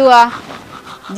എന്തുവാ?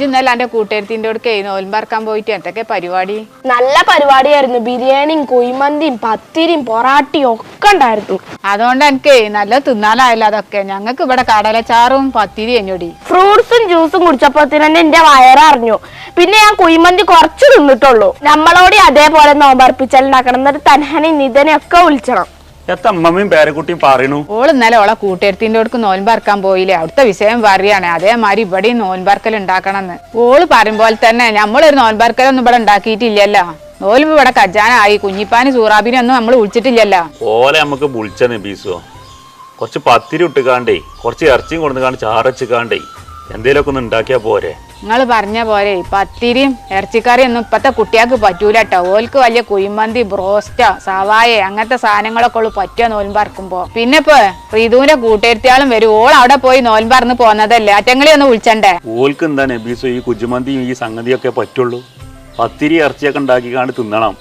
ഇന്നല്ല എന്റെ കൂട്ടുകാരത്തിന്റെ കൂട്ടുകാരത്തിന്റെ അടുക്കേ നോൽമ്പറക്കാൻ പോയിട്ട് എന്തൊക്കെ പരിപാടി? നല്ല പരിപാടിയായിരുന്നു. ബിരിയാണിയും കുഴിമന്തിയും പത്തിരിയും പൊറാട്ടിയും ഒക്കെ ഉണ്ടായിരുന്നു. അതുകൊണ്ട് എനിക്ക് നല്ല തിന്നാലായല്ലോ അതൊക്കെ. ഞങ്ങൾക്ക് ഇവിടെ കടലച്ചാറും പത്തിരി എന്നോടി ഫ്രൂട്ട്സും ജ്യൂസും കുടിച്ചപ്പോ തന്നെ എന്റെ വയററിഞ്ഞു. പിന്നെ ഞാൻ കുഴിമന്തി കുറച്ച് തിന്നിട്ടുള്ളൂ. നമ്മളോട് അതേപോലെ നോമ്പർപ്പിച്ചാലുണ്ടാക്കണം എന്നിട്ട് തൻഹനെ നിധനെ ഒക്കെ വിളിച്ചണം. എത്ത അമ്മമ്മയും പേരക്കുട്ടിയും പറയണു. ഓൾ ഇന്നലെ ഓളെ കൂട്ടുകാരത്തിന്റെ അടുക്ക് നോൽമ്പറക്കാൻ പോയില്ലേ? അവിടുത്തെ വിഷയം പറയാണ് അതേമാതിരി ഇവിടെയും നോൽമ്പറക്കൽ ഉണ്ടാക്കണമെന്ന്. ഓൾ പറയും പോലെ തന്നെ നമ്മളൊരു നോൽമ്പറക്കലൊന്നും ഇവിടെ ഉണ്ടാക്കിയിട്ടില്ലല്ലോ. നോലും ഇവിടെ കജാനായി കുഞ്ഞിപ്പാന് സൂറാബിനെ ഒന്നും നമ്മൾ വിളിച്ചിട്ടില്ലല്ലോ. ഓലെ നമുക്ക് വിളിച്ച നബീസോ. കുറച്ച് പത്തിരി ഇട്ടുകാണ്ടേ കുറച്ച് ഇറച്ചിയും കൊടുക്കാണ്ട് കാണ്ടേ എന്തേലൊക്കെ ഒന്ന് ഉണ്ടാക്കിയാ പോരെ. നിങ്ങൾ പറഞ്ഞ പോലെ പത്തിരിയും ഇറച്ചിക്കറിയും ഒന്നും ഇപ്പത്തെ കുട്ടികൾക്ക് പറ്റൂല കേട്ടോ ഓൽക്ക് വലിയ കുഴിമന്തി ബ്രോസ്റ്റോ സവായ അങ്ങനത്തെ സാധനങ്ങളൊക്കെ ഉള്ളു പറ്റുക നോൽമ്പറക്കുമ്പോ പിന്നെ ഇപ്പൊ റീതുവിന്റെ കൂട്ടുകാരത്തിയാളും വരും. ഓൾ അവിടെ പോയി നോൽമ്പറന്ന് പോന്നതല്ലേ. അറ്റങ്ങളെ ഒന്ന് വിളിച്ചണ്ടേ? ഓൽക്ക് എന്താ ഈ കുജുമന്തിയും ഈ സംഗതിയൊക്കെ പറ്റുള്ളൂ? പത്തിരി ഇറച്ചിയൊക്കെ ഉണ്ടാക്കിക്കാണ്ട് തിന്നണം.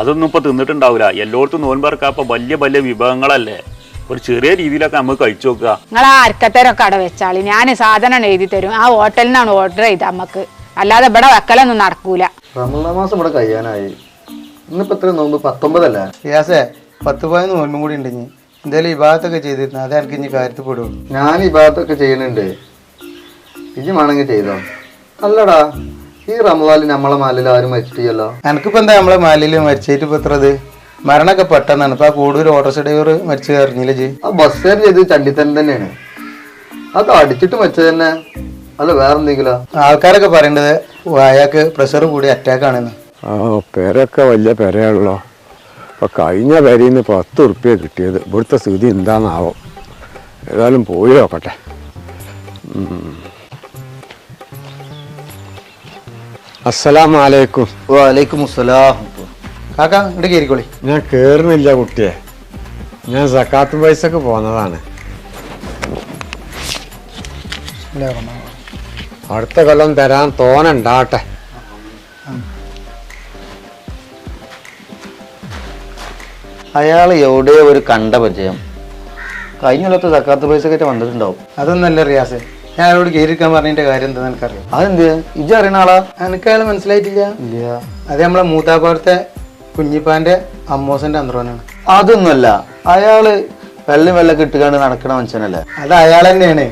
അതൊന്നും ഇപ്പൊ തിന്നിട്ടുണ്ടാവില്ല എല്ലായിടത്തും നോൻപറക്കാപ്പ വലിയ വലിയ വിഭവങ്ങളല്ലേ. ഒരു ചെറിയ രീതിയിലൊക്കെ നമ്മൾ കഴിച്ചു നോക്കുക. നിങ്ങൾ ആ അരക്കത്തരൊക്കെ അവിടെ വെച്ചാളി. ഞാൻ സാധനം എഴുതി തരും. ആ ഹോട്ടലിൽ നിന്നാണ് ഓർഡർ ചെയ്ത് നമുക്ക് അല്ലാതെ ഇവിടെ വെക്കലൊന്നും നടക്കൂല. റമദാൻ മാസം ഇവിടെ കഴിയാനായി. ഇന്നിപ്പോ എത്ര നോമ്പ്? പത്തൊമ്പതല്ലേ? യാസേ പത്ത് പതിനൊന്ന് നോൽമും കൂടി ഉണ്ട് ഇനി. എന്തായാലും ഈ ഭാഗത്തൊക്കെ ചെയ്തിരുന്നു അത് എനിക്ക് ഇനി കാര്യത്തിൽ പെടും. ഞാൻ ഈ ഭാഗത്തൊക്കെ ചെയ്യണുണ്ട് ഇജ് വേണമെങ്കിൽ ചെയ്തോ. അല്ലടാ ഈ റമദാനിൽ നമ്മളെ മാലിൽ ആരും മരിച്ചിട്ടില്ലല്ലോ. എനിക്കിപ്പോ എന്താ നമ്മളെ മാലിൽ മരിച്ചിട്ട് ഇപ്പൊ എത്ര മരണമൊക്കെ പെട്ടെന്നാണ്. ഇപ്പൊ കൂടുതൽ ഓട്ടോറിക്ഷ ഡ്രൈവർ മരിച്ചു കയറിഞ്ഞില്ലേ ജി ആ ബസ്സുകാരൻ ചെയ്ത് ചണ്ടിത്തൻ തന്നെയാണ്. അത് അടിച്ചിട്ട് മരിച്ചത് തന്നെ. അല്ല വേറെ എന്തെങ്കിലും ആൾക്കാരൊക്കെ പറയേണ്ടത് അയാൾക്ക് പ്രഷർ കൂടി അറ്റാക്ക് ആണെന്ന്. ആ പെരൊക്കെ വലിയ പെരയാണല്ലോ. ഇപ്പം കഴിഞ്ഞ പെരയിൽ നിന്ന് പത്ത് ഉറുപ്പ്യ കിട്ടിയത്. ഇവിടുത്തെ സ്ഥിതി എന്താണെന്നാവും ഏതായാലും പോയി നോക്കട്ടെ. അസ്സലാമലൈക്കും വാലൈക്കും അസ്സലാം കാക്ക ഇവിടെ കയറിക്കോളി ഞാൻ കേറുന്നില്ല കുട്ടിയെ. ഞാൻ സക്കാത്ത് പൈസക്ക് പോന്നതാണ്. അടുത്ത കൊല്ലം തരാൻ തോന്നണ്ടാട്ടെ. അയാൾ എവിടെ ഒരു കണ്ട പരിചയം. കഴിഞ്ഞ കൊല്ലത്തെ സക്കാത്ത പൈസ കയറ്റി വന്നിട്ടുണ്ടാവും. അതൊന്നല്ല റിയാസ്. ഞാൻ അയാളോട് കേരിക്കാൻ പറഞ്ഞതിന്റെ കാര്യം എന്താ എനിക്കറിയാം അതെന്ത്? ഇജ് അറിയണ ആളാ? എനിക്ക് അയാൾ മനസ്സിലായിട്ടില്ല? ഇല്ല. അത് നമ്മളെ മൂത്താപ്പാടത്തെ കുഞ്ഞിപ്പാന്റെ അമ്മോസന്റെ അന്ത്രോനാണ്. അതൊന്നുമല്ല അയാൾ വെള്ളം വെള്ളം കിട്ടുകാണ്ട് നടക്കണ മനുഷ്യനല്ലേ? അത് അയാൾ തന്നെയാണ്.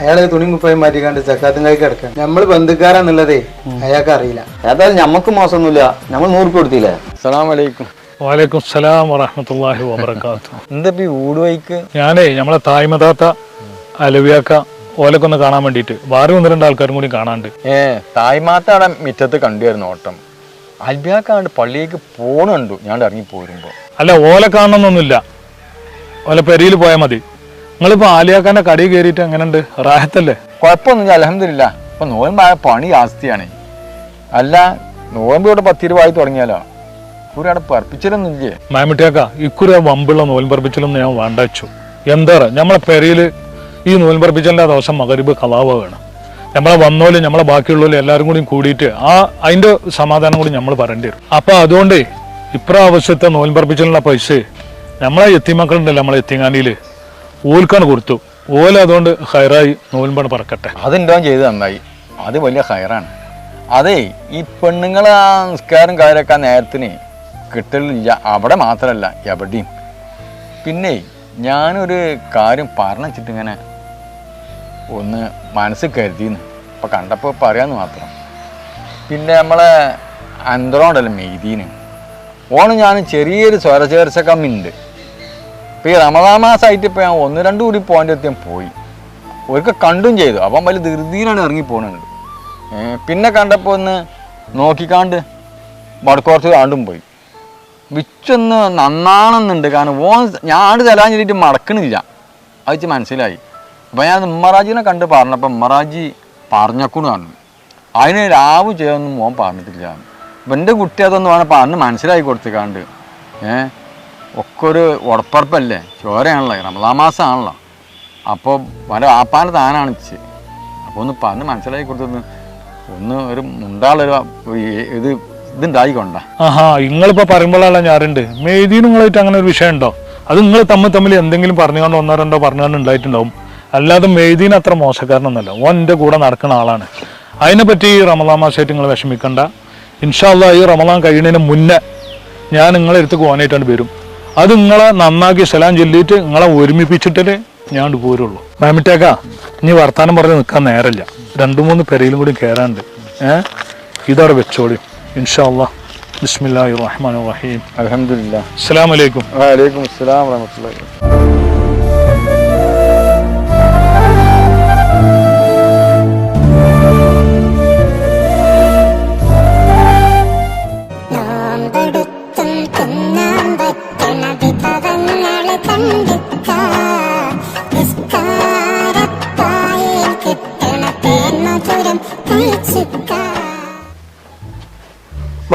അയാൾ തുണി മുപ്പായി മാറ്റിക്കാണ്ട് ചക്കാത്തും കൈ കിടക്കാൻ നമ്മൾ ബന്ധുക്കാരാന്നുള്ളതേ അയാൾക്ക് അറിയില്ല ഏതായാലും ഞമ്മക്ക് മോശമൊന്നുമില്ല. നമ്മൾ നൂറ് കൊടുത്തില്ലേ? അലൈക്കും. വാലേക്കും സലാം വറഹമത്തല്ലാഹി വബർക്കാത്തു എന്താ ഈ ഊട് വൈക്ക് ഞാനേ നമ്മളെ തായ്മതാത്ത അലവിയാക്ക ഓലക്കൊന്ന് കാണാൻ വേണ്ടിയിട്ട്. വേറെ ഒന്ന് രണ്ട് ആൾക്കാരും കൂടി കാണാണ്ട്. ഏ തായ്മാത്ത അവിടെ മിറ്റത്ത് കണ്ടുവരുന്നു ഓട്ടം. അൽബിയാക്കാണ്ട് പള്ളിയിലേക്ക് പോണുണ്ടു ഞാൻ ഇറങ്ങി പോരുമ്പോ. അല്ല ഓല കാണണമെന്നൊന്നുമില്ല ഓല പെരിയിൽ പോയാൽ മതി. നിങ്ങളിപ്പോ ആലിയാക്കാന്റെ കടി കയറിയിട്ട് എങ്ങനെയുണ്ട്? റാഹത്തല്ലേ? കുഴപ്പമൊന്നുമില്ല അലഹമില്ല ഇപ്പൊ നോയമ്പായ പണി ആസ്തിയാണ്. അല്ല നോയമ്പ് ഇവിടെ പത്ത് രൂപ ആയി തുടങ്ങിയാലോ? ഒരു അവിടെ ഇല്ലേ? മാമിട്ടിയാക്ക ഇക്കുറി ആ വമ്പുള്ള നോൽപ്പറപ്പിച്ചലൊന്നും ഞാൻ വേണ്ട വെച്ചു. എന്താ പറയാ നമ്മളെ പെരിയിൽ ഈ നോയൻ പറപ്പിച്ചലിന്റെ ദിവസം മകരിബ് കലാവ വേണം. നമ്മളെ വന്നോലും നമ്മളെ ബാക്കിയുള്ളവരും എല്ലാവരും കൂടി കൂടിയിട്ട് ആ അതിന്റെ സമാധാനം കൂടി നമ്മൾ പറയേണ്ടി വരും. അപ്പൊ അതുകൊണ്ട് ഇപ്രാവശ്യത്തെ നോൽപ്പറപ്പിച്ചലിനുള്ള പൈസ നമ്മളെ എത്തിമക്കളുണ്ടല്ലോ നമ്മളെ എത്തിങ്ങാനിയിൽ ഓൽക്കാണ് കൊടുത്തു. ഓല അതുകൊണ്ട് ഹൈറായി നോൽമ്പാണ് പറക്കട്ടെ. അതെന്താ ചെയ്ത് നന്നായി. അത് വലിയ ഹൈറാണ്. അതേ ഈ പെണ്ണുങ്ങളെ ആ നിസ്കാരം കാര്യമൊക്കെ നേരത്തിന് കിട്ടലില്ല. അവിടെ മാത്രമല്ല എവിടെയും. പിന്നെ ഞാനൊരു കാര്യം പറഞ്ഞിട്ടിങ്ങനെ ഒന്ന് മനസ്സിൽ കരുതിന്ന് അപ്പം കണ്ടപ്പോൾ പറയാമെന്ന് മാത്രം. പിന്നെ നമ്മളെ അന്തരോണ്ടല്ലോ മെയ്തീന്. ഓണ് ഞാൻ ചെറിയൊരു സ്വര ചേർച്ചക്കമ്മുണ്ട് ഇപ്പം ഈ റമദാ മാസമായിട്ട് ഇപ്പോൾ ഞാൻ ഒന്ന് രണ്ട് കൂടി പോയിന്റ് എത്തിയാൽ പോയി. ഒരിക്കൽ കണ്ടും ചെയ്തു. അപ്പം വലിയ ധൃതിയിലാണ് ഇറങ്ങി പോകുന്നുണ്ട് പിന്നെ കണ്ടപ്പോൾ ഒന്ന് നോക്കിക്കാണ്ട് വടക്കോർത്ത് കാണ്ടും പോയി. വിച്ചൊന്ന് നന്നാണെന്നുണ്ട്. കാരണം ഓൻ ഞാൻ തരാൻ ചൊല്ലിയിട്ട് മടക്കണില്ല. അത് മനസ്സിലായി. അപ്പം ഞാൻ ഉമ്മറാജിനെ കണ്ട് പറഞ്ഞപ്പോൾ ഉമ്മറാജി പറഞ്ഞക്കൂന്ന് പറഞ്ഞു. അതിന് രാവ് ചെയ്യാനൊന്നും മോൻ പറഞ്ഞിട്ടില്ല. അപ്പം എന്റെ കുട്ടി അതൊന്നും വേണം പറഞ്ഞ് മനസ്സിലാക്കി കൊടുത്തേക്കാണ്ട് ഏ ഒക്കെ ഒരു ഉടപ്പറപ്പല്ലേ? ചോരയാണല്ലോ റമദാ മാസമാണല്ലോ അപ്പോൾ വല ആപ്പാന്റെ താനാണ് ഇച്ച്. അപ്പോൾ ഒന്ന് പറഞ്ഞ് മനസ്സിലാക്കി കൊടുത്തൊന്ന് ഒന്ന് ഒരു മുണ്ടാളൊരു ഇത് ഇതുണ്ടായിക്കൊണ്ട. ആഹാ നിങ്ങളിപ്പോ പറയുമ്പോഴാണ് ഞാറുണ്ട്. നിങ്ങളായിട്ട് അങ്ങനെ ഒരു വിഷയം ഉണ്ടോ അത് നിങ്ങൾ തമ്മിൽ തമ്മിൽ എന്തെങ്കിലും പറഞ്ഞുകൊണ്ട് ഒന്നോ രണ്ടോ പറഞ്ഞുകൊണ്ട് ഉണ്ടായിട്ടുണ്ടാവും. അല്ലാതെ മെയ്തീന് അത്ര മോശക്കാരനൊന്നുമല്ല. ഓൻ എന്റെ കൂടെ നടക്കുന്ന ആളാണ്. അതിനെപ്പറ്റി ഈ റമദാൻ മാസമായിട്ട് നിങ്ങൾ വിഷമിക്കണ്ട. ഇൻഷാല്ല ഈ റമദാൻ കഴിയുന്നതിന് മുന്നേ ഞാൻ നിങ്ങളെ അടുത്ത് പോകാനായിട്ടാണ് വരും. അത് നിങ്ങളെ നന്നാക്കി സലാം ചൊല്ലിയിട്ട് നിങ്ങളെ ഒരുമിപ്പിച്ചിട്ടേ ഞാൻ പോരുള്ളൂ. മാമിട്ടേക്കാ ഇനി വർത്താനം പറഞ്ഞ് നിൽക്കാൻ നേരമില്ല. രണ്ടു മൂന്ന് പെരയിലും കൂടി കയറാണ്ട് ഏഹ് ഇതവിടെ വെച്ചോളി. ഇൻഷാല്ല ബിസ്മില്ലാഹി റഹ്മാൻ റഹീം. അലഹമില്ല അസ്സാം വലൈക്കും വലൈക്കും അസ്സാം വറഹമത്തുള്ളാഹി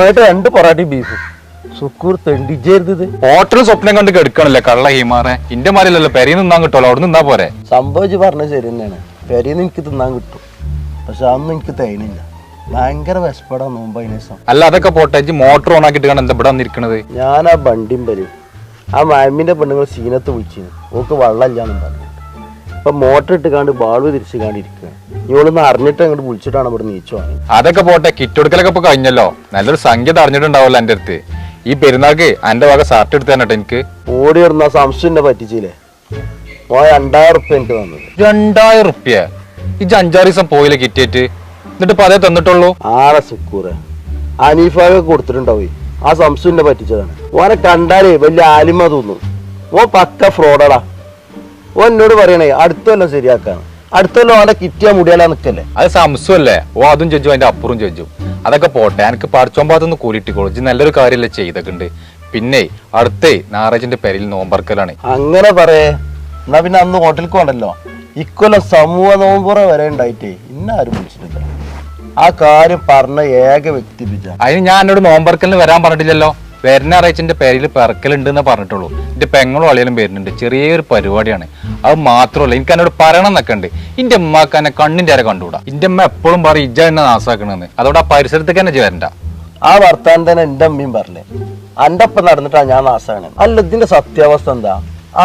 മകട്ടെ രണ്ട് പൊറാട്ടി ബീഫ് സുക്കൂർ തെണ്ടിച്ചേരുത് ഹോട്ടൽ സ്വപ്നം കണ്ട് കെടുക്കണല്ലേ? കള്ള ഹീമാറെ. ഇന്റെ മാറിയല്ലോ പെരി നിന്നാൻ കിട്ടുമല്ലോ അവിടെ നിന്നാ പോരെ? സംഭവിച്ച് പറഞ്ഞ ശരി തന്നെയാണ്. പെരി എനിക്ക് തിന്നാൻ കിട്ടും. പക്ഷെ അതൊന്നും എനിക്ക് തേനില്ല. ഭയങ്കര വിശപ്പെടാ നോമ്പ് അതിന് ദിവസം. അല്ല അതൊക്കെ പോട്ടെ. മോട്ടോർ ഓൺ ആക്കിയിട്ട് എന്താ ഇവിടെ വന്നിരിക്കണത്? ഞാൻ ആ ബണ്ടിയും വരും ആ മാമിന്റെ പെണ്ണുങ്ങൾ സീനത്ത് വിളിച്ചിരുന്നു ഓക്ക് വെള്ളമില്ലാന്നും പറഞ്ഞു. ഇപ്പൊ മോട്ടർ ഇട്ട് കാണ്ട് ബാൾവ് തിരിച്ചു കാണ്ടിരിക്കുകയാണ് ഇവളൊന്ന് അറിഞ്ഞിട്ട് അങ്ങോട്ട് വിളിച്ചിട്ടാണ് ഇവിടെ നീച്ചു അതൊക്കെ പോട്ടെ കിറ്റ് കൊടുക്കലൊക്കെ ഇപ്പൊ കഴിഞ്ഞല്ലോ. നല്ലൊരു സംഖ്യ അറിഞ്ഞിട്ടുണ്ടാവല്ലോ എന്റെ അടുത്ത്. ഈ പെരുന്നാൾക്ക് എന്റെ വക സാർട്ട് എടുത്തു തന്നെ എനിക്ക്. ഓടി വരുന്ന സംശയം പറ്റിച്ചില്ലേ? പോയ രണ്ടായിരം റുപ്യ എനിക്ക് തന്നത്. രണ്ടായിരം റുപ്യ ഇജ്ജ് അഞ്ചാറ് ദിവസം പോയില്ലേ കിറ്റേറ്റ് എന്നിട്ട് ഇപ്പൊ അതേ തന്നിട്ടുള്ളൂ? ആരെ സുക്കൂറ് അനീഫാകെ കൊടുത്തിട്ടുണ്ടാവും. ആ സംശയം പറ്റിച്ചതാണ്. ഓനെ കണ്ടാലേ വലിയ ആലിമ തോന്നും. ഓ പക്ക ഫ്രോഡടാ ഓൻ എന്നോട് പറയണേ ശരിയാക്കാം. അടുത്ത കൊല്ലം ഓന്റെ കിറ്റിയ മുടിയാലാ നിക്കല്ലേ? അത് സംശയമല്ലേ ഓ അതും ചെഞ്ചു അതിന്റെ അപ്പുറം ചെഞ്ചു അതൊക്കെ പോട്ടെ എനിക്ക് കൂലിട്ടി കൂലിട്ടിക്കോളൂ. ഇജ്ജ് നല്ലൊരു കാര്യമല്ലേ ചെയ്തൊക്കെ പിന്നെ അടുത്തേ ഞായറാഴ്ചന്റെ പെരയിൽ നോമ്പർക്കലാണ് അങ്ങനെ പറയേ. എന്നാ പിന്നെ അന്ന് ഹോട്ടലിൽ പോകണ്ടല്ലോ ഇക്കൊല്ലം സമൂഹ നോമ്പുറ വരെ ഉണ്ടായിട്ടേ ഇന്നാരും വിളിച്ചിട്ടില്ല. ആ കാര്യം പറഞ്ഞ ഏക വ്യക്തി ബിജ. അതിന് ഞാൻ എന്നോട് നോമ്പർക്കലിന് വരാൻ പറഞ്ഞിട്ടില്ലല്ലോ. വരുന്ന ഞായറാഴ്ചന്റെ പേരിൽ പിറക്കലുണ്ട് എന്ന് പറഞ്ഞിട്ടുള്ളൂ. എന്റെ പെങ്ങളും അളിയലും വരുന്നുണ്ട്. ചെറിയൊരു പരിപാടിയാണ്. അത് മാത്രമല്ല എനിക്ക് എന്നോട് പറയണം എന്നൊക്കെ ഉണ്ട്. എന്റെ ഉമ്മക്ക് എന്നെ കണ്ണിന്റെ അര കണ്ടുകൂടാ എന്റെ അമ്മ എപ്പോഴും പറയും ഇജ്ജ എന്നെ നാസാക്കണെന്ന്. അതോടെ ആ പരിസരത്തേക്ക് തന്നെ ചേരണ്ട വരണ്ട. ആ വർത്താനം തന്നെ എന്റെ അമ്മയും പറഞ്ഞേ എന്റെ ഒപ്പം നടന്നിട്ടാ ഞാൻ നാസാകണേ അല്ല ഇതിന്റെ സത്യാവസ്ഥ എന്താ?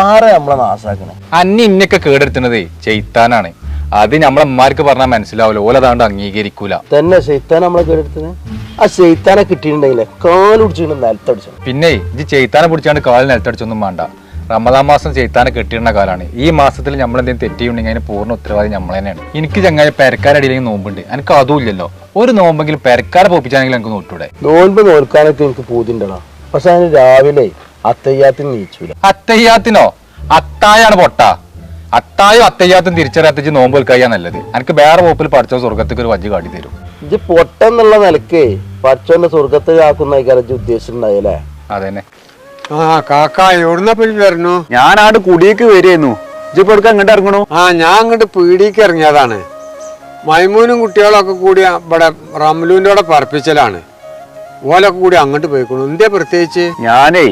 ആരെ നമ്മളെ നാസാക്കണേ? അന്നി ഇന്നൊക്കെ കേടെടുത്തുന്നത് ചെയ്ത്താനാണ് അത് നമ്മളെ അമ്മമാർക്ക് പറഞ്ഞാൽ മനസ്സിലാവില്ല ഓലതാണ്ട് അംഗീകരിക്കൂല. തന്നെ ചെയ്ത്താൻ നമ്മളെ കേടെടുത്തത് ആ ചെയ്ത്താനെ കിട്ടിയിട്ടുണ്ടെങ്കിലേ കാലുടിച്ചിട്ട് നിലത്തടിച്ചു. പിന്നെ ഇത് ചെയ്ത്താനെ പിടിച്ചാണ്ട് കാലിൽ നിലത്തടിച്ചൊന്നും വേണ്ട. റമദാൻ മാസം ചെയ്ത്താനെ കെട്ടിയിടുന്ന കാലാണ്. ഈ മാസത്തിൽ നമ്മൾ എന്തെങ്കിലും തെറ്റിയുണ്ടെങ്കിൽ അതിന് പൂർണ ഉത്തരവാദി നമ്മൾ തന്നെയാണ്. എനിക്ക് ചങ്ങായ പെരക്കാരടിയിലെങ്കിൽ നോമ്പുണ്ട്. എനിക്ക് അതും ഇല്ലല്ലോ. ഒരു നോമ്പെങ്കിലും പെരക്കാരെ പൊപ്പിച്ചാണെങ്കിൽ എനിക്ക് നോട്ടൂടെ നോൻപ് നോൽക്കാനൊക്കെ എനിക്ക് പൂതിണ്ടടാ പക്ഷെ അതിന് രാവിലെ അത്തയ്യാത്തിന് നീച്ചൂല. അത്തയ്യാത്തിനോ? അത്തായാണ് പൊട്ട. അത്തായും അത്തയ്യാത്തും തിരിച്ചറിയാത്ത നോമ്പ് വെൽക്കായ നല്ലത്. എനിക്ക് വേറെ പോപ്പിൽ പഠിച്ച സ്വർഗത്തേക്ക് ഒരു വജ്ജ് കാട്ടി തരും ഇത് പൊട്ടെന്നുള്ള നിലയ്ക്ക് പച്ചോന്റെ സ്വർഗത്തിൽ ആക്കുന്ന കാലത്ത് ഉദ്ദേശിച്ചിട്ടുണ്ടായില്ലേ? അതന്നെ. ആ കാക്ക എവിടുന്ന വരണു? ഞാനാട് കുടിയേക്ക് വരുന്നു. എടുക്കാൻ അങ്ങോട്ട് ഇറങ്ങണു? ആ ഞാൻ അങ്ങോട്ട് പീടിക്ക് ഇറങ്ങിയതാണ്. മൈമൂനും കുട്ടികളും ഒക്കെ കൂടി ഇവിടെ റംലുവിന്റെ കൂടെ പറപ്പിച്ചലാണ്. ഓലൊക്കെ കൂടി അങ്ങോട്ട് പോയിക്കണു. എന്തേ പ്രത്യേകിച്ച്? ഞാനേ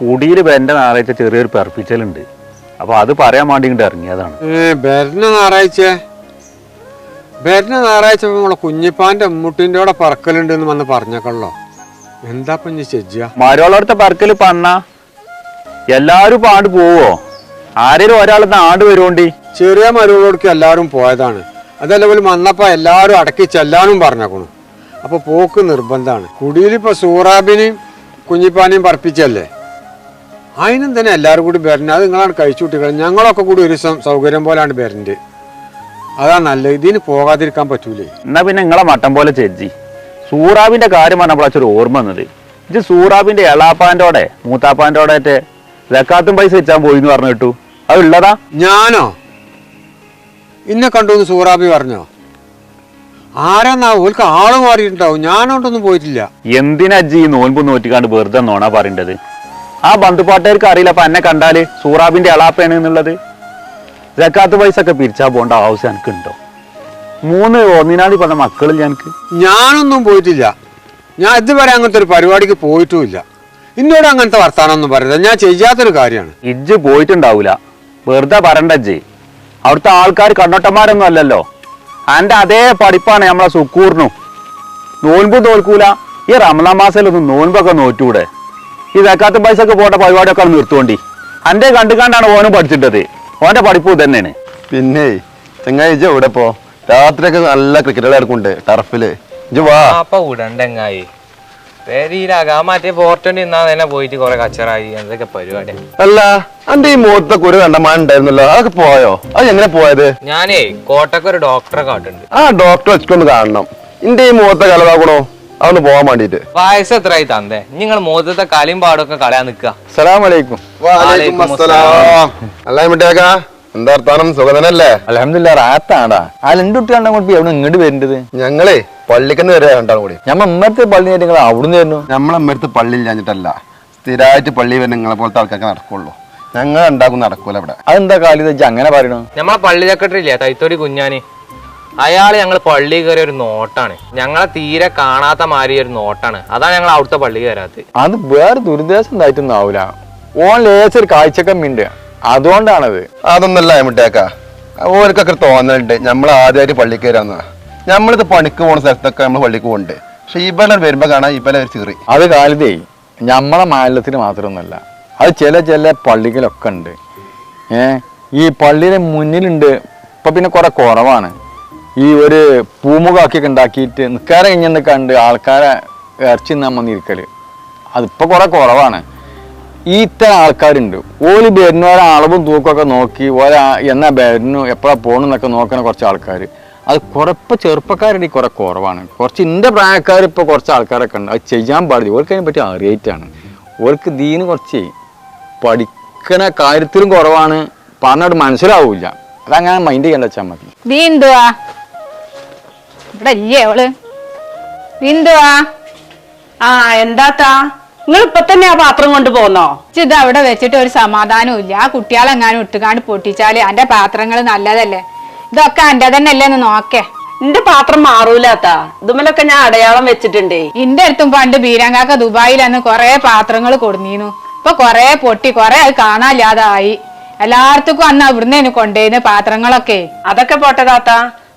കുടിയിൽ ബെന്റെ ഞായറാഴ്ച ചെറിയൊരു പറപ്പിച്ചലുണ്ട്. അപ്പൊ അത് പറയാൻ വേണ്ടി ഇങ്ങോട്ട് ഇറങ്ങിയതാണ്. ഏ ബെരന ഞായറാഴ്ച? ബെരന ഞായറാഴ്ച നമ്മളെ കുഞ്ഞിപ്പാന്റെ അമ്മൂട്ടിന്റെ കൂടെ പറക്കലുണ്ട് എന്ന് വന്ന് പറഞ്ഞേക്കല്ലോ എന്താ ഇനി ചെജ്ജ മരോളടുത്ത പറക്കൽ പറഞ്ഞ എല്ലാരും പാണ്ട് പോവോ? ആരേലും ഒരാൾ നാട് വരുവോണ്ടി? ചെറിയ മരുവോടൊക്കെ എല്ലാരും പോയതാണ്. അതല്ല പോലും വന്നപ്പോ എല്ലാവരും അടക്കി ചെല്ലാനും പറഞ്ഞേക്കണു. അപ്പൊ പോക്ക് നിർബന്ധമാണ് കുടിയിലിപ്പോ സൂറാബിനെയും കുഞ്ഞിപ്പാനെയും പറപ്പിച്ചല്ലേ? അതിനും തന്നെ എല്ലാവരും കൂടി വരണം? അത് നിങ്ങളാണ് കഴിച്ചു കൂട്ടിക്കളെ ഞങ്ങളൊക്കെ കൂടി ഒരു ദിവസം സൗകര്യം പോലാണ് വരണ്ട്. അതാ നല്ല ഇതിന് പോകാതിരിക്കാൻ പറ്റൂലേ. എന്നാ പിന്നെ നിങ്ങളെ മട്ടം പോലെ ചെജ്ജി സൂറാബിന്റെ കാര്യം അച്ഛൻ ഓർമ്മ വന്നത്. ഇത് സൂറാബിന്റെ എളാപ്പാന്റോടെ മൂത്താപ്പാന്റോടെ ലക്കാത്തും പൈസ വെച്ചാൻ പോയി എന്ന് പറഞ്ഞു കേട്ടു. അത് ഉള്ളതാ? ഞാനോ? ഇന്നെ കണ്ടു എന്ന് സൂറാബി പറഞ്ഞോ? ആരാന്നാ ഓൽക്ക് ആൾ മാറിയിട്ടുണ്ടാവും. ഞാനോട്ടൊന്നും പോയിട്ടില്ല. എന്തിനാ അജ്ജി ഈ നോൻപ് നോറ്റിക്കാണ്ട് വെറുതെ നോണാ പറയേണ്ടത്? ആ ബന്ധുപാട്ടുകാർക്ക് അറിയില്ല അപ്പൊ എന്നെ കണ്ടാൽ സൂറാബിന്റെ എളാപ്പയാണ് എന്നുള്ളത്. ജക്കാത്ത് പൈസ ഒക്കെ പിരിച്ചാ പോണ്ട ആവശ്യം എനിക്കുണ്ടോ? മൂന്ന് ഒന്നിനാടി പറഞ്ഞ മക്കളില്ല എനിക്ക്? ഞാനൊന്നും പോയിട്ടില്ല. ഞാൻ ഇതുവരെ അങ്ങനത്തെ ഒരു പരിപാടിക്ക് പോയിട്ടുമില്ല. ഇന്നോട് അങ്ങനത്തെ വർത്താനൊന്നും പറയരുത്. ഞാൻ ചെയ്യാത്തൊരു കാര്യമാണ്. ഇജ്ജ് പോയിട്ടുണ്ടാവൂല. വെറുതെ പറണ്ട അജ്ജി അവിടുത്തെ ആൾക്കാർ കണ്ണോട്ടന്മാരൊന്നും അല്ലല്ലോ. അതിന്റെ അതേ പഠിപ്പാണ് നമ്മളെ സുക്കൂറിനും. നോൻപ് തോൽക്കൂല. ഈ റമദാൻ മാസത്തിലൊന്നും നോൻപൊക്കെ നോറ്റൂടെ. ഈ വെക്കാത്ത പൈസ ഒക്കെ പോട്ട പരിപാടിയൊക്കെ നിർത്തുകൊണ്ടി അന്റെ കണ്ടു കണ്ടാണ് ഓനും പഠിച്ചിട്ടത്. ഓന്റെ പഠിപ്പ് തന്നെയാണ് പിന്നെ ചങ്ങായി ഇജ്ജ് എവിടെ പോ രാത്രിയൊക്കെ നല്ല ക്രിക്കറ്റ് കളിക്കുന്നുണ്ട് ടർഫിൽ ഇജ്ജ് വാ. അപ്പൊ ഉടണ്ടെങ്ങായി പേരിയിലാകാ മറ്റേ പോർട്ടോണ്ടി നിന്നാ തന്നെ പോയിട്ട് കൊറേ കച്ചറായി എന്തൊക്കെ പരിപാടി. അല്ല അന്റെ ഈ മുഖത്തെ കുരു കണ്ടമാൻ ഉണ്ടായിരുന്നല്ലോ അതൊക്കെ പോയോ? അത് എങ്ങനെ പോയത്? ഞാനേ കോട്ടക്കൊരു ഡോക്ടറെ കാട്ടുണ്ട് ആ ഡോക്ടറെ വെച്ചിട്ടൊന്ന് കാണണം. ഇന്റെ ഈ മുഖത്തെ കലതാക്കണോ? അതൊന്ന് പോവാൻ വേണ്ടിട്ട്. വയസ്സ് എത്രയായി തന്നേ നിങ്ങൾ മോദത്തെ കളിയും പാടൊക്കെ കളയാൻ നിക്ക സലാം അലൈക്കും വാലൈക്കും അസ്സലാം. അല്ല മിട്ടേക്ക എന്താ വർത്താനം? സുഖതനല്ലേ അലഹമില്ല റാത്താടാ ആ രണ്ട് കുട്ടികളുടെ കൊണ്ട് എവിടെ ഇങ്ങോട്ട് വരേണ്ടത് ഞങ്ങളേ പള്ളിക്കന്ന് വരെ രണ്ടാളും കൂടി. ഞമ്മ ഉമ്മത്തെ പള്ളി നിങ്ങൾ അവിടുന്ന് വരുന്നു? നമ്മളെ അമ്മരത്ത് പള്ളി ഇല്ലാഞ്ഞിട്ടല്ല. സ്ഥിരമായിട്ട് പള്ളി വരുന്ന നിങ്ങളെ പോലത്തെ ആൾക്കാർക്ക് നടക്കുള്ളൂ. ഞങ്ങൾ ഉണ്ടാക്കും നടക്കൂല ഇവിടെ. അതെന്താ കാലിത അങ്ങനെ പറയണു? നമ്മളെ പള്ളി സെക്രട്ടറി ഇല്ലേ? തൈത്തോടി കുഞ്ഞാന്. അയാൾ ഞങ്ങൾ പള്ളി കയറിയ ഒരു നോട്ടാണ്. ഞങ്ങളെ തീരെ കാണാത്ത മാതിരി ഒരു നോട്ടാണ്. അതാണ് ഞങ്ങൾ അവിടുത്തെ പള്ളി കയറാത്തത് അത് വേറെ ദുരുദ്ദേശം ഉണ്ടായിട്ടൊന്നും ആവൂല. ഓൻ ലേസർ കാഴ്ചക്കമ്മിണ്ട് അതുകൊണ്ടാണത്. അതൊന്നല്ല മുട്ടേക്കാ ഓർക്കൊക്കെ ഒരു തോന്നലുണ്ട്. നമ്മൾ ആദ്യമായിട്ട് പള്ളി കയറാന്ന നമ്മളിത് പണിക്ക് പോണ സ്ഥലത്തൊക്കെ നമ്മൾ പള്ളിക്ക് പോകുന്നുണ്ട് പക്ഷെ ഇവലെ വരുമ്പോ കാണാൻ പല ഒരു ചെറി. അത് കാലത്തേ നമ്മളെ മാലിന്യത്തിന് മാത്രമൊന്നുമല്ല. അത് ചില ചില പള്ളികളൊക്കെ ഉണ്ട്. ഏ ഈ പള്ളിയുടെ മുന്നിലുണ്ട്. ഇപ്പൊ പിന്നെ കുറെ കുറവാണ്. ഈ ഒരു പൂമുഖാക്കിയൊക്കെ ഉണ്ടാക്കിയിട്ട് നിൽക്കാരെ കഴിഞ്ഞെന്ന് കണ്ട് ആൾക്കാരെ ഇറച്ചി നമ്മൾ നിൽക്കൽ അതിപ്പോൾ കുറെ കുറവാണ്. ഈ ഇത്തരം ആൾക്കാരുണ്ട്. ഓൽ ഓരോ അളവും തൂക്കമൊക്കെ നോക്കി ഓരോ എന്നാ വരുന്നു എപ്പോഴാണ് പോകണമെന്നൊക്കെ നോക്കണ കുറച്ച് ആൾക്കാർ അത് കുറപ്പ് ചെറുപ്പക്കാരുടെ കുറെ കുറവാണ്. കുറച്ച് ഇന്റെ പ്രായക്കാർ ഇപ്പോൾ കുറച്ച് ആൾക്കാരൊക്കെ ഉണ്ട്. അത് ചെയ്യാൻ പാടില്ല. ഓർക്ക് അതിനെ പറ്റി അറിയേറ്റാണ് ഓർക്ക് ദീന് കുറച്ച് പഠിക്കണ കാര്യത്തിലും കുറവാണ്. പറഞ്ഞോട് മനസ്സിലാവില്ല. അതങ്ങനെ മൈൻഡ് ചെയ്യേണ്ട വെച്ചാൽ മതി. ഇവിടെ ഇല്ലേ അവൾ? ബിന്ദുവാ ആ എന്താത്താ? നിങ്ങൾ ഇപ്പൊ തന്നെ ആ പാത്രം കൊണ്ട് പോന്നോ ഇത് അവിടെ വെച്ചിട്ട് ഒരു സമാധാനവും ഇല്ല. ആ കുട്ടികളെങ്ങാനും ഇട്ടുകാണ്ട് പൊട്ടിച്ചാൽ അന്റെ പാത്രങ്ങൾ നല്ലതല്ലേ? ഇതൊക്കെ അന്റെ തന്നെ അല്ലേ എന്ന് നോക്കേ. എന്റെ പാത്രം മാറൂലാത്താ. ഇതുമലൊക്കെ ഞാൻ അടയാളം വെച്ചിട്ടുണ്ട്. ഇന്റെ അടുത്തും പണ്ട് ബീരങ്കാക്ക ദുബായിലന്ന് കൊറേ പാത്രങ്ങൾ കൊടുന്നീന്നു ഇപ്പൊ കൊറേ പൊട്ടി കൊറേ അത് കാണാനില്ലാതായി. എല്ലായിടത്തേക്കും അന്ന് അവിടുന്ന് കൊണ്ടുപോയിന്ന് പാത്രങ്ങളൊക്കെ. അതൊക്കെ പോട്ടെ താത്ത.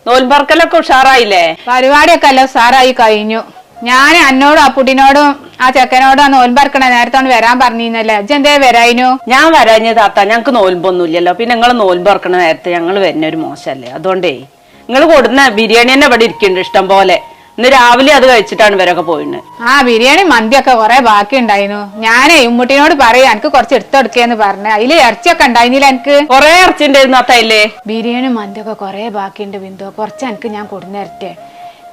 നോൽമ്പർക്കലൊക്കെ ഉഷാറായില്ലേ? പരിപാടിയൊക്കെ അല്ല ഉഷാറായി കഴിഞ്ഞു. ഞാൻ അന്നോടും ആ പുടിനോടും ആ ചെക്കനോടും ആ നോൽമ്പറക്കണ നേരത്തോണ്ട് വരാൻ പറഞ്ഞിരുന്നല്ലേ. അജ്ജ എന്തേ വരായിനു? ഞാൻ വരാഞ്ഞ താത്ത ഞങ്ങക്ക് നോൽമ്പൊന്നുമില്ലല്ലോ. പിന്നെ നിങ്ങൾ നോൽമ്പറക്കണ നേരത്തെ ഞങ്ങൾ വരുന്ന ഒരു മോശമല്ലേ? അതുകൊണ്ടേ നിങ്ങൾ കൊടുന്ന ബിരിയാണി തന്നെ ഇവിടെ ഇരിക്കുന്നുണ്ട് ഇഷ്ടം പോലെ ഇന്ന് രാവിലെ അത് കഴിച്ചിട്ടാണ് ഇവരൊക്കെ പോയിന് ആ ബിരിയാണി മന്തിയൊക്കെ കൊറേ ബാക്കി ഉണ്ടായിരുന്നു ഞാനേ ഉമ്മുട്ടിനോട് പറയാ എനിക്ക് കുറച്ച് എടുത്തെടുക്കേന്ന് പറഞ്ഞു. അതിൽ ഇറച്ചിയൊക്കെ ഉണ്ടായിരുന്നില്ല എനിക്ക് കൊറേ ഇറച്ചി ഉണ്ടായിരുന്നു താത്തയില്ലേ ബിരിയാണി മന്തിയൊക്കെ കുറേ ബാക്കിയുണ്ട് ബിന്ദു. കുറച്ച് എനിക്ക് ഞാൻ കൊടുന്നേരട്ടെ.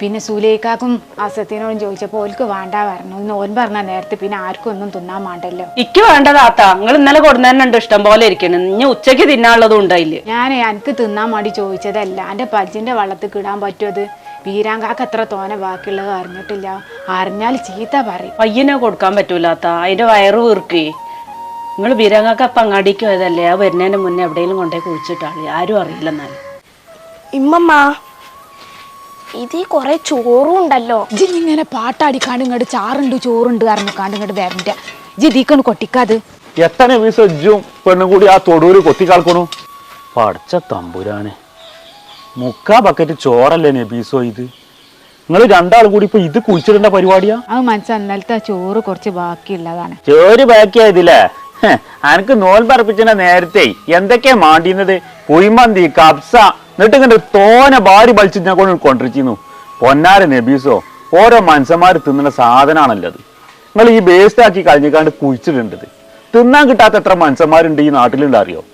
പിന്നെ സൂലേക്കാക്കും അസത്തിനോടും ചോദിച്ചപ്പോൾ ഓൽക്ക് വേണ്ട പറഞ്ഞു. ഓൻ പറഞ്ഞ നേരത്തെ പിന്നെ ആർക്കും ഒന്നും തിന്നാൻ വേണ്ടല്ലോ ഇക്ക് വേണ്ട താത്ത. നിങ്ങൾ ഇന്നലെ കൊടുന്നതന്നെ ഇഷ്ടം പോലെ ഇരിക്കണം. ഇനി ഉച്ചയ്ക്ക് തിന്നാനുള്ളതും ഉണ്ടായില്ലേ. ഞാൻ എനിക്ക് തിന്നാൻ വേണ്ടി ചോദിച്ചതല്ല. എന്റെ പജിന്റെ വള്ളത്തിൽ കിടാൻ പറ്റുമത് വീരാങ്കാക്ക് എത്ര തോനെ ബാക്കിയുള്ളത് അറിഞ്ഞിട്ടില്ല. അറിഞ്ഞാൽ ചീത്ത പറയും. പയ്യനെ കൊടുക്കാൻ പറ്റൂലാത്ത. അതിന്റെ വയറ് വീർക്കേ. നിങ്ങൾ വീരാങ്കാക്ക് അപ്പം അങ്ങാടിക്ക് പോയതല്ലേ? ആ വരുന്നതിന് മുന്നേ എവിടെയെങ്കിലും കൊണ്ടേ കുഴിച്ചിട്ടാളി ആരും അറിയില്ല എന്നാൽ ഇമ്മമ്മ ഇത് കൊറേ ചോറും ഉണ്ടല്ലോ. ഇങ്ങനെ പാട്ടാടിക്കാണ്ട് ഇങ്ങോട്ട് ചാറുണ്ട് ചോറുണ്ട് അറിഞ്ഞിക്കാണ്ട് ഇങ്ങോട്ട് വരണ്ട. ജിതിക്കൊന്ന് കൊട്ടിക്കാത്. എത്ര വീസും പെണ്ണും കൂടി ആ തൊടൂര് കൊത്തിക്കാൾക്കണു? പടച്ച തമ്പുരാനെ. മുക്കാ ബക്കറ്റ് ചോറല്ലേ നബീസോ ഇത്? നിങ്ങൾ രണ്ടാൾ കൂടി ഇപ്പൊ ഇത് കുഴിച്ചിടേണ്ട പരിപാടിയാ? അത് ഇന്നലത്തെ ചോറ് കുറച്ച് ബാക്കിയുള്ളതാണ്. ചോറ് ബാക്കിയായതില്ലേ? അനക്ക് നോൽ പറപ്പിച്ചിന്റെ നേരത്തെ എന്തൊക്കെയാ മാണ്ടിയുന്നത് കുഴിമന്തി കബ്സ എന്നിട്ട് ഇങ്ങനെ തോനെ ഭാരി വലിച്ച് ഞാൻ കൊണ്ട് കൊണ്ടിരിക്കുന്നു പൊന്നാര നബീസോ ഓരോ മനുഷ്യന്മാർ തിന്നുന്ന സാധനമാണല്ലത് നിങ്ങൾ ഈ വേസ്റ്റ് ആക്കി കഴിഞ്ഞിക്കാണ്ട് കുഴിച്ചിടേണ്ടത്. തിന്നാൻ കിട്ടാത്ത എത്ര മനുഷ്യന്മാരുണ്ട് ഈ നാട്ടിലുണ്ട് അറിയോ?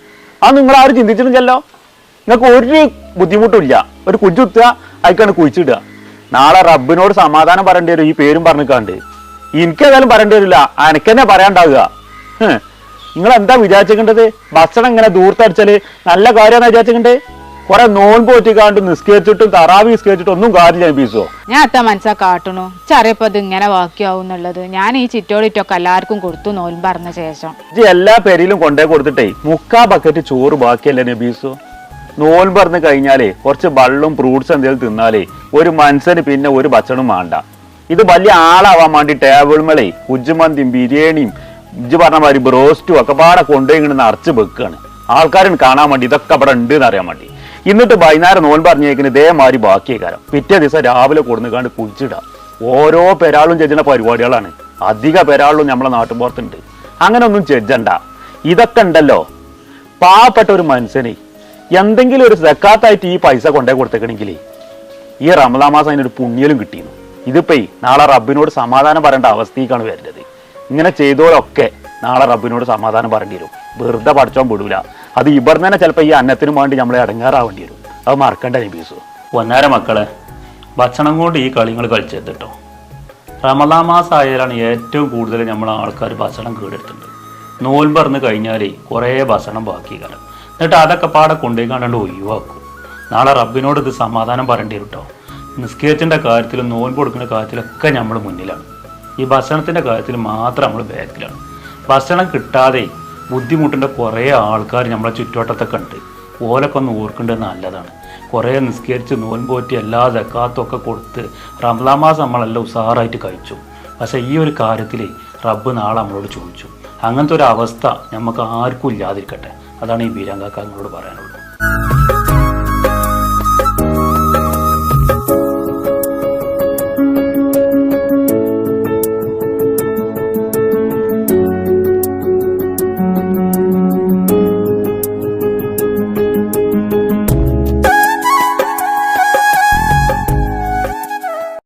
അത് നിങ്ങൾ ആരും ചിന്തിച്ചിട്ടില്ലല്ലോ? നിങ്ങൾക്ക് ഒരു ബുദ്ധിമുട്ടില്ല ഒരു കുഞ്ചുത്തുക അതിക്കാണ് കുഴിച്ചിടുക. നാളെ റബ്ബിനോട് സമാധാനം പറയേണ്ടി വരും ഈ പേരും പറഞ്ഞിക്കാണ്ട്. എനിക്കേതായാലും പറയേണ്ടി വരില്ല. അനക്കെന്നെ പറയാണ്ടാവുക. നിങ്ങൾ എന്താ വിചാരിച്ചിട്ടുണ്ടത് ഭക്ഷണം ഇങ്ങനെ ദൂർത്തടിച്ചാൽ നല്ല കാര്യമാണ് വിചാരിച്ചിട്ടുണ്ട് കുറെ നോൻപ് പറ്റിക്കാണ്ട് നിസ്കരിച്ചിട്ടും തറാവി നിസ്കരിച്ചിട്ടും ഒന്നും കാര്യമില്ല ബീസോ ഞാൻ അത്ത മനസ്സാ കാട്ടണു. ചറിയപ്പോ ഇത് ഇങ്ങനെ ബാക്കിയാവും എന്നുള്ളത്. ഞാൻ ഈ ചിറ്റോടിറ്റൊക്കെ എല്ലാവർക്കും കൊടുത്തു നോൻപറഞ്ഞ പറഞ്ഞ ശേഷം. ഇത് എല്ലാ പേരിലും കൊണ്ടേ കൊടുത്തിട്ടേ. മുക്കാ ബക്കറ്റ് ചോറ് ബാക്കിയല്ലേ നബീസോ നോൽ പറഞ്ഞ് കഴിഞ്ഞാലേ കുറച്ച് ബള്ളും ഫ്രൂട്ട്സ് എന്തെങ്കിലും തിന്നാലേ ഒരു മനുഷ്യന് പിന്നെ ഒരു ഭക്ഷണം വേണ്ട. ഇത് വലിയ ആളാവാൻ വേണ്ടി ടേബിൾ മേളേ കുജ്ജുമന്തിയും ബിരിയാണിയും ഇജ്ജ് പറഞ്ഞ മാതിരി ബ്രോസ്റ്റും ഒക്കെ പാടെ കൊണ്ടുപോയി ഇങ്ങനെ നിറച്ച് വെക്കുകയാണ് ആൾക്കാരും കാണാൻ വേണ്ടി ഇതൊക്കെ അവിടെ ഉണ്ട് എന്ന് അറിയാൻ വേണ്ടി. എന്നിട്ട് വൈകുന്നേരം നോൻ പറഞ്ഞേക്കുന്ന ഇതേമാതിരി ബാക്കിയേക്കാരം. പിറ്റേ ദിവസം രാവിലെ കൊടുന്ന് കണ്ട് കുഴിച്ചിടാം. ഓരോ പെരാളും ചെയ്യുന്ന പരിപാടികളാണ്. അധിക പെരാളും നമ്മളെ നാട്ടുപുറത്തുണ്ട് അങ്ങനെ ഒന്നും ചെജ്ജണ്ട ഇതൊക്കെ ഉണ്ടല്ലോ. പാവപ്പെട്ട ഒരു മനുഷ്യനെ എന്തെങ്കിലും ഒരു സക്കാത്തായിട്ട് ഈ പൈസ കൊണ്ടേ കൊടുത്തേക്കണെങ്കിലേ ഈ റമദാ മാസം അതിനൊരു പുണ്യലും കിട്ടിയിരുന്നു ഇതിപ്പോ നാളെ റബ്ബിനോട് സമാധാനം പറയേണ്ട അവസ്ഥയ്ക്കാണ് വരുന്നത്. ഇങ്ങനെ ചെയ്തോലൊക്കെ നാളെ റബ്ബിനോട് സമാധാനം പറയേണ്ടി വരും. വെറുതെ പഠിച്ചോൻ വിടൂല. അത് ഇവർ തന്നെ ചിലപ്പോൾ ഈ അന്നത്തിനും വേണ്ടി നമ്മളെ അടങ്ങാറാവേണ്ടി വരും. അത് മറക്കണ്ട നബീസു. ഒന്നര മക്കളെ ഭക്ഷണം കൊണ്ട് ഈ കളികൾ കളിച്ചത് കേട്ടോ റമദാ മാസം ആയാലാണ് ഏറ്റവും കൂടുതൽ നമ്മൾ ആൾക്കാർ ഭക്ഷണം കേടെടുത്തിട്ടുണ്ട് നോൽമ്പറന്ന് കഴിഞ്ഞാൽ കുറേ ഭക്ഷണം ബാക്കി കാരണം എന്നിട്ട് അതൊക്കെ പാടെ കൊണ്ടുപോയി കണ്ടുകൊണ്ട് ഒഴിവാക്കും. നാളെ റബ്ബിനോട് ഇത് സമാധാനം പറയേണ്ടി വരുട്ടോ നിസ്കരിച്ചിന്റെ കാര്യത്തിലും നോൻപ് കൊടുക്കുന്ന കാര്യത്തിലൊക്കെ നമ്മൾ മുന്നിലാണ്. ഈ ഭക്ഷണത്തിന്റെ കാര്യത്തിൽ മാത്രം നമ്മൾ ബാക്കിലാണ് ഭക്ഷണം കിട്ടാതെ ബുദ്ധിമുട്ടേണ്ട കുറേ ആൾക്കാർ നമ്മളെ ചുറ്റുവട്ടത്തൊക്കെ ഉണ്ട്. ഓലൊക്കെ ഒന്ന് ഓർക്കേണ്ടത് നല്ലതാണ്. കുറേ നിസ്കരിച്ച് നോൻപോറ്റി എല്ലാ ജക്കാത്തൊക്കെ കൊടുത്ത് റംലാൻ മാസം നമ്മളെല്ലാം ഉഷാറായിട്ട് കഴിച്ചു. പക്ഷേ ഈ ഒരു കാര്യത്തിൽ റബ്ബ് നാളെ നമ്മളോട് ചോദിച്ചു. അങ്ങനത്തെ ഒരു അവസ്ഥ നമുക്ക് ആർക്കും ഇല്ലാതിരിക്കട്ടെ. അതാണ് ഈ ബീരാങ്കാക്ക പറയാനുള്ളത്.